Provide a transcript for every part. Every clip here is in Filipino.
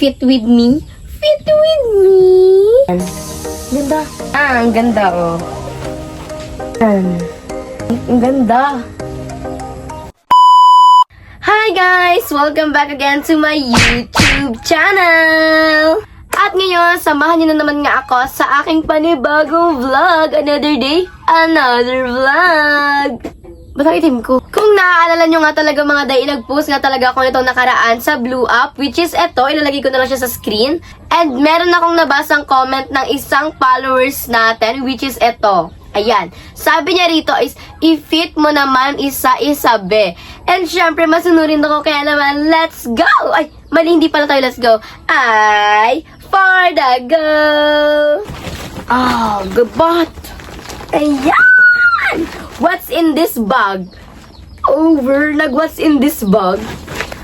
Fit with me? Fit with me? Ganda. Ah, ang ganda, oh. Ang ganda. Hi guys! Welcome back again to my YouTube channel! At ngayon, samahan niyo na naman nga ako sa aking panibagong vlog. Another day, another vlog! Ba't ang itim ko? Kung naaalala nyo nga talaga mga day, nag-post nga talaga ako nitong nakaraan sa Blue Up, which is eto, ilalagay ko na lang siya sa screen. And meron akong nabasang comment ng isang followers natin, which is eto. Ayan. Sabi niya rito is, i-fit mo naman isa-isa, be. And syempre, masunurin ako, kaya naman, let's go! Ay, mali, hindi pala tayo let's go. Ay, for the go! Oh, gabot! Ayan! What's in this bag? Over, nag-what's in this bag?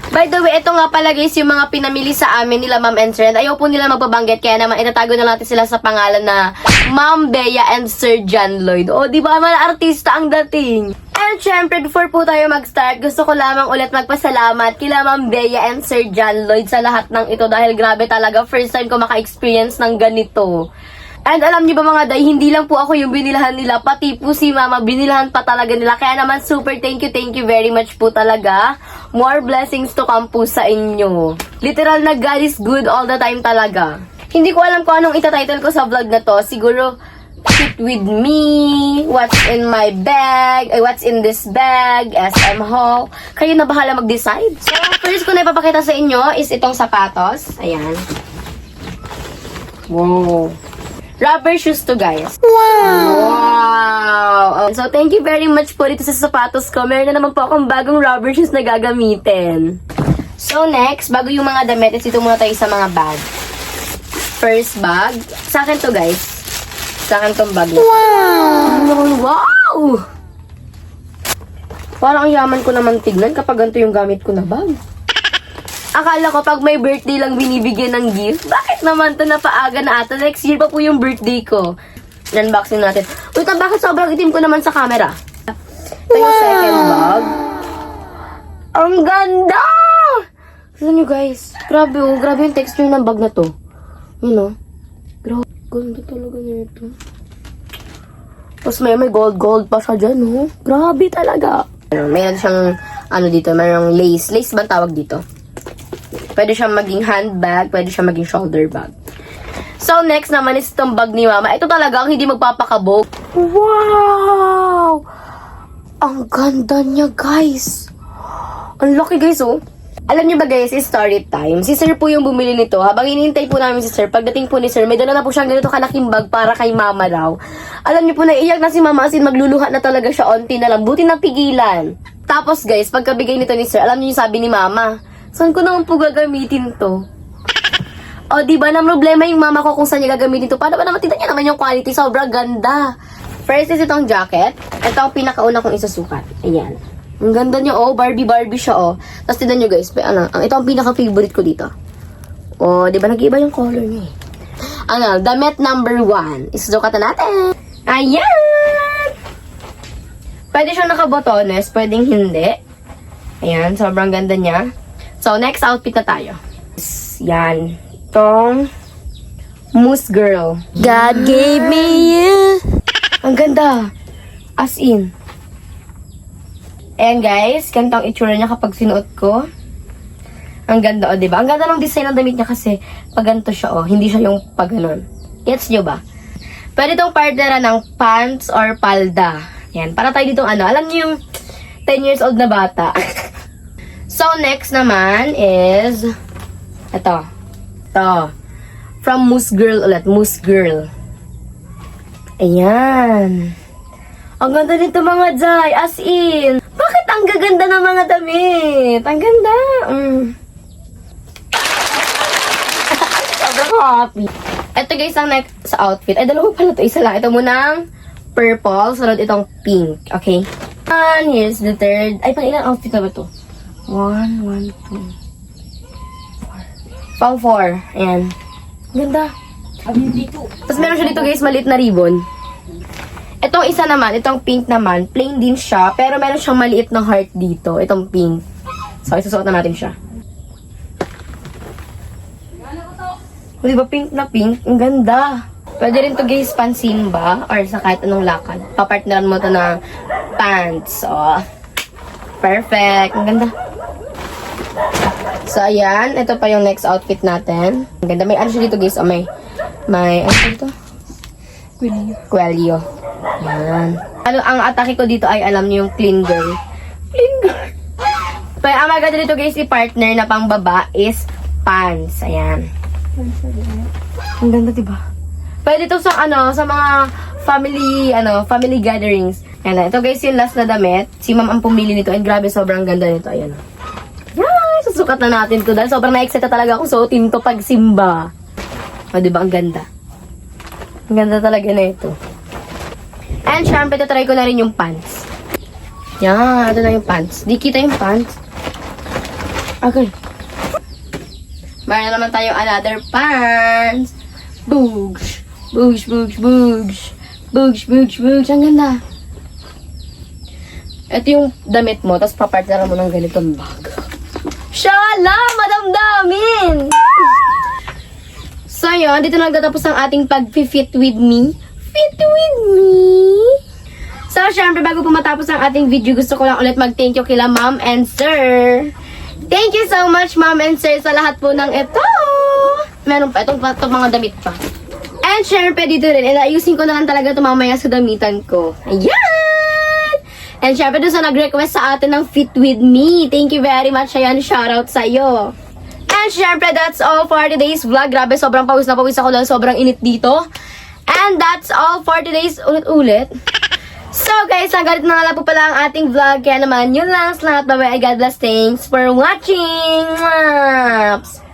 By the way, ito nga pala guys yung mga pinamili sa amin nila Ma'am and Trend. Ayaw po nila magpabanggit kaya naman itatago na natin sila sa pangalan na Ma'am Bea and Sir John Lloyd. O, di ba mga artista ang dating? And syempre, before po tayo mag-start, gusto ko lamang ulit magpasalamat kila Ma'am Bea and Sir John Lloyd sa lahat ng ito dahil grabe talaga, first time ko maka-experience ng ganito. And alam niyo ba mga day, hindi lang po ako yung binilahan nila, pati po si mama, binilahan pa talaga nila. Kaya naman super thank you, thank you very much po talaga. More blessings to come po sa inyo. Literal na God is good all the time talaga. Hindi ko alam kung anong itatitle ko sa vlog na to. Siguro, Sit with me, what's in my bag, ay what's in this bag, SM haul. Kayo na bahala mag-decide. So, first ko na ipapakita sa inyo is itong sapatos. Ayan. Wow. Rubber shoes to, guys. Wow! Wow! Oh, So, thank you very much po dito sa sapatos ko. Meron na naman po akong bagong rubber shoes na gagamitin. So, next, bago yung mga damit, is ito muna tayo sa mga bag. First bag. Sa akin to, guys. Sa akin tong bag. Wow! Wow! Parang ang yaman ko naman tignan kapag ganito yung gamit ko na bag. Akala ko pag may birthday lang binibigyan ng gift. Bakit naman to napaaga na ata? Next year pa po yung birthday ko. Unboxing natin. Uy, ta, bakit sobrang itim ko naman sa camera? Ito yung second bag. Ang ganda! Tignan nyo guys. Grabe oh. Grabe yung texture ng bag na to. Yun oh. Grabe. Ganda talaga nito. Tapos may may gold gold pa siya dyan oh. Grabe talaga. Ano, Mayroon siyang ano dito. Mayroong lace. Lace ba tawag dito? Pwede siyang maging handbag, pwede siyang maging shoulder bag. So, next naman is itong bag ni Mama. Ito talaga ang hindi magpapakabog. Wow! Ang ganda niya, guys. Ang laki, guys, oh. Alam niyo ba, guys, is story time. Si Sir po yung bumili nito. Habang inintay po namin si Sir, pagdating po ni Sir, may dala na po siyang ganito kalaking bag para kay Mama raw. Alam niyo po, naiiyak na si Mama as magluluha na talaga siya onti na lang. Buti na pigilan. Tapos, guys, pagkabigay nito ni Sir, alam niyo yung sabi ni Mama, Saan ko naman po gagamitin to? O, di ba, na problema yung mama ko kung saan niya gagamitin to. Paano ba naman, tignan niya naman yung quality. Sobrang ganda. First is itong jacket. Ito ang pinakauna kong isusukat. Ayan. Ang ganda niya, oh. Barbie-Barbie siya, oh. Tapos, tignan niyo, guys. Ano, ito ang pinaka-favorite ko dito. Oh, di ba, nag-iba yung color niya, eh. Ano, damit number one. Isusukat na natin. Ayan! Pwede siyang nakabotones, pwedeng hindi. Ayan, sobrang ganda niya. So, next outfit na tayo. Yan. Itong Moose Girl. God gave me you. Ang ganda. As in. Ayan guys, ganito ang itsura niya kapag sinuot ko. Ang ganda, o, oh, diba? Ang ganda ng design ng damit niya kasi pag ganito siya, oh. Hindi siya yung pag ganon. Gets nyo ba? Pwede itong partneran ng pants or palda. Yan. Para tayo dito, ano, alam niyo yung 10 years old na bata. So, next naman is, ito. Ito. From Moose Girl ulit. Moose Girl. Ayan. Ang ganda nito mga Jai. As in. Bakit ang gaganda ng mga damit? Ang ganda. Mm. Sobrang happy. Ito guys ang next sa outfit. Ay, dalawa pala to. Isa lang. Ito munang purple. Sunod itong pink. Okay? And here's the third. Ay, pang ilang outfit na ba to? One, one, two, four. Pang four. Ayan. Ganda. Tapos meron siya dito guys, maliit na ribbon. Itong isa naman, itong pink naman, plain din siya, pero meron siyang maliit na heart dito, itong pink. So, isusuot na natin siya. O, di ba pink na pink? Ang ganda. Pwede rin to guys pansimba or sa kahit anong lakad. Papartneran mo to ng pants. So, perfect. Ang ganda. So, ayan. Ito pa yung next outfit natin. Ang ganda. May ano siya dito guys. Oh, may, may, ano siya dito? Quilio. Quelio. Yan. Ano, ang atake ko dito ay alam niyo yung clean girl. Clean girl. Pero ang maganda dito guys, i-partner na pang baba is pants. Ayan. Ang ganda, diba? Pwede to sa ano, sa mga family, ano, family gatherings. Ayan, ito guys yung last na damit. Si ma'am ang pumili nito. And grabe, sobrang ganda nito. Ayan. Yan, susukat na natin to. Dahil sobrang na-excite talaga akong suotin to pag simba. O, diba? Ang ganda. Ang ganda talaga na ito. And syempre, tatry ko na rin yung pants. Yan, ito na yung pants. Di kita yung pants. Okay. Meron na naman tayo another pants. Boogs. Boogs, boogs, boogs. Boogs, boogs, boogs. Ang ganda. Ito yung damit mo, tapos papartneran mo ng ganitong bag. Shala! Madamdamin! So, yun. Dito na nagtatapos ang ating pag-fit with me. Fit with me? So, syempre, bago po matapos ang ating video, gusto ko lang ulit mag-thank you kila ma'am and sir. Thank you so much, ma'am and sir, sa lahat po ng ito. Meron pa, itong, itong mga damit pa. And syempre, dito rin, and ayusin ko na lang talaga ito mamaya sa damitan ko. Ayan! And syempre, doon sa nag-request sa atin ng Fit With Me. Thank you very much. Ayan, shoutout sa'yo. And syempre, that's all for today's vlog. Grabe, sobrang pawis na pawis ako dahil sobrang init dito. And that's all for today's ulit-ulit. So guys, hanggang dito na lang po pala ang ating vlog. Kaya naman, yun lang sa lahat. Bye-bye. God bless. Thanks for watching. Maps!